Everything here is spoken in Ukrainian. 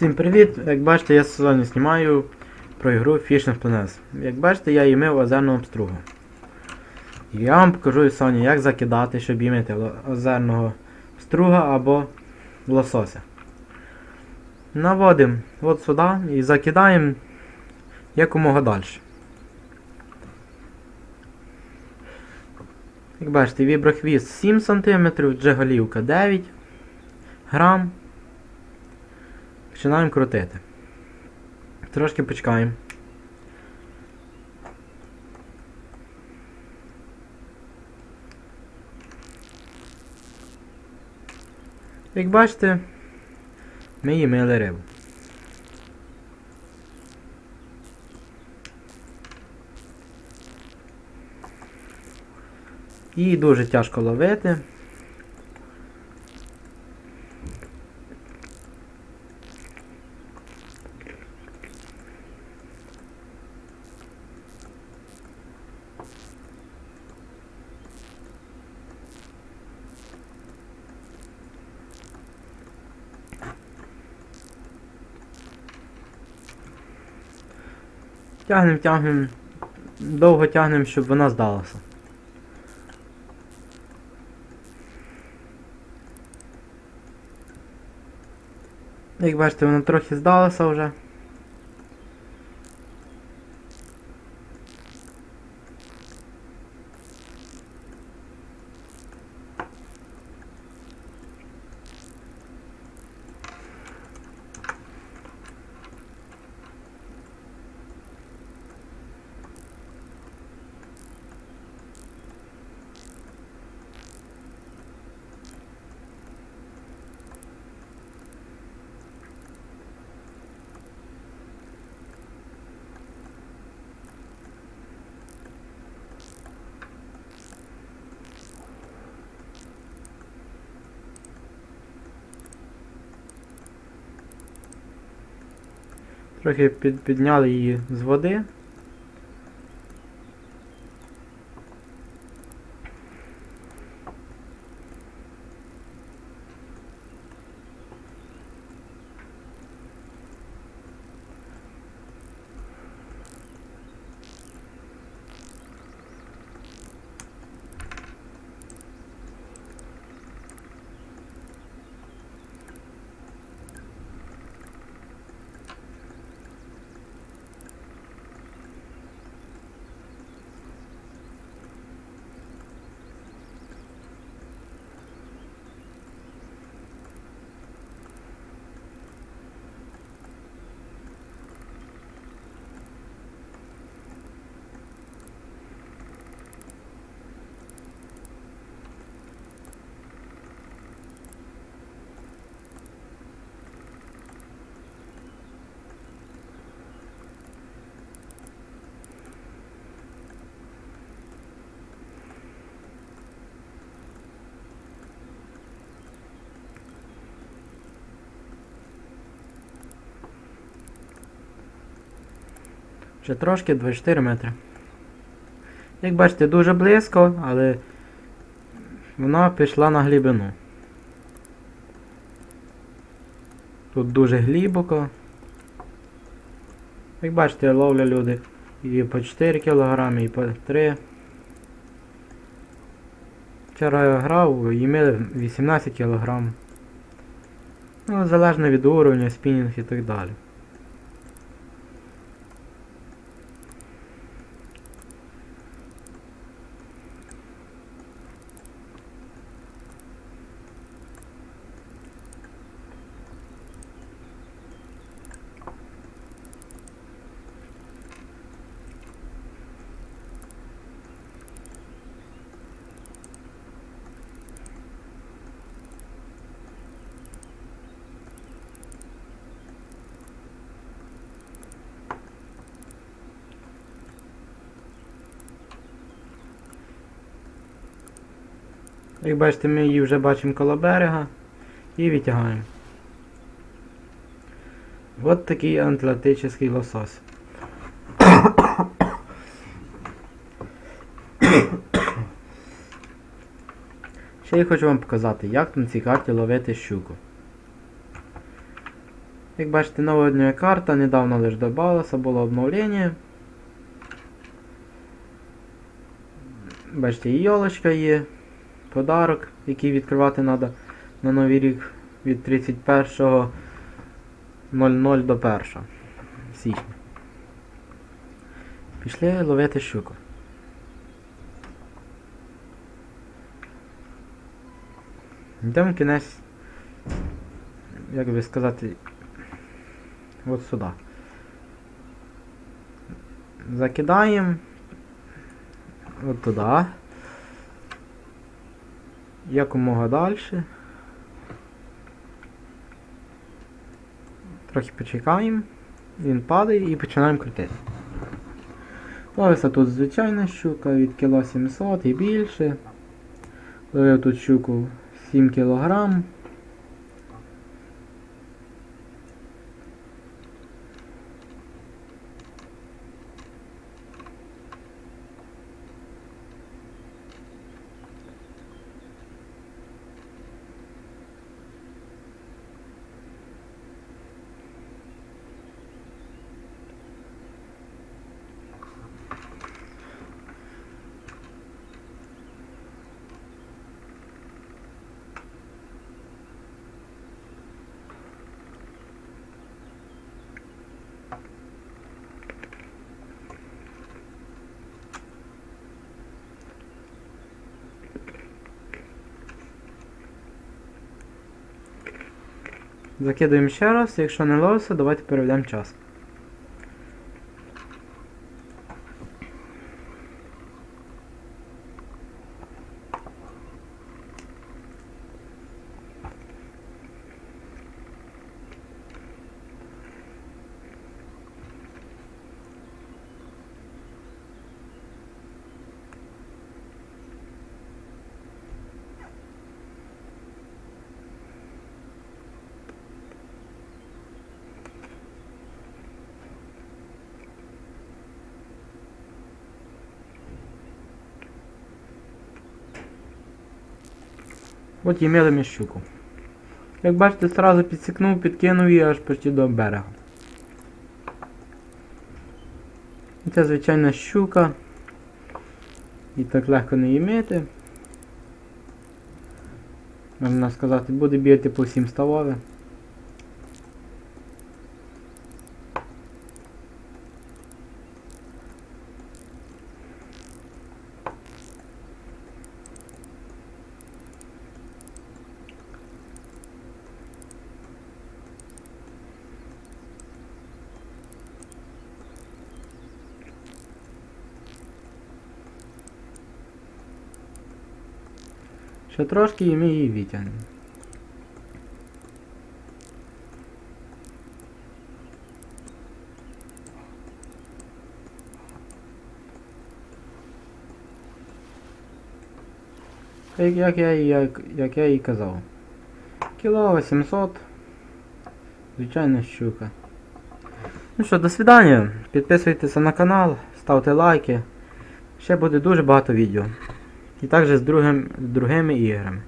Всім привіт! Як бачите, я сьогодні знімаю про ігру Fishing Planets. Як бачите, я їмив озерного обстругу. І я вам покажу сьогодні, як закидати, щоб їмити озерного струга або лосося. Наводимо от сюди і закидаємо якомога далі. Як бачите, віброхвіст 7 см, джеголівка 9 грам. Починаємо крутити. Трошки почекаємо. Як бачите, ми їмили рибу. Її дуже тяжко ловити. Тягнем, тягнем, довго тягнем, щоб вона здалася. Як бачите, вона трохи здалася вже. Трохи під, підняли її з води. Ще трошки 24 метри. Як бачите, дуже близько, але вона пішла на глибину. Тут дуже глибоко. Як бачите, ловля люди і по 4 кг, і по 3. Вчора я грав, їмили 18 кг. Ну, залежно від уровня, спінінг і так далі. Як бачите, ми її вже бачимо коло берега і відтягаємо. От такий атлантичний лосось. Ще я хочу вам показати, як на цій карті ловити щуку. Як бачите, нова карта, недавно лише додавалося, було обновлення. Бачите, і йолочка є, подарок, який відкривати треба на Новий рік від 31.00 до 1 січня. Пішли ловити щуку. Йдемо кінець, як би сказати, от сюди. Закидаємо от туди. Якомога далі. Трохи почекаємо. Він падає і починаємо крутити. Ловиться тут звичайна щука від кіло 700 і більше. Ловив тут щуку 7 кг. Закидуємо ще раз, якщо не ловиться, давайте переведемо час. От і мили ми щуку. Як бачите, одразу підсікнув, підкинув її аж почти до берега. І Це звичайна щука. І так легко не її мити. Можна сказати, буде бігати по всім ставове. Ще трошки і ми її витягнемо. Як, як, я, як, як я і казав. Кіло 800. Звичайна щука. Ну що, до свидання. Підписуйтеся на канал, ставте лайки. Ще буде дуже багато відео. І також з, другим, другими іграми.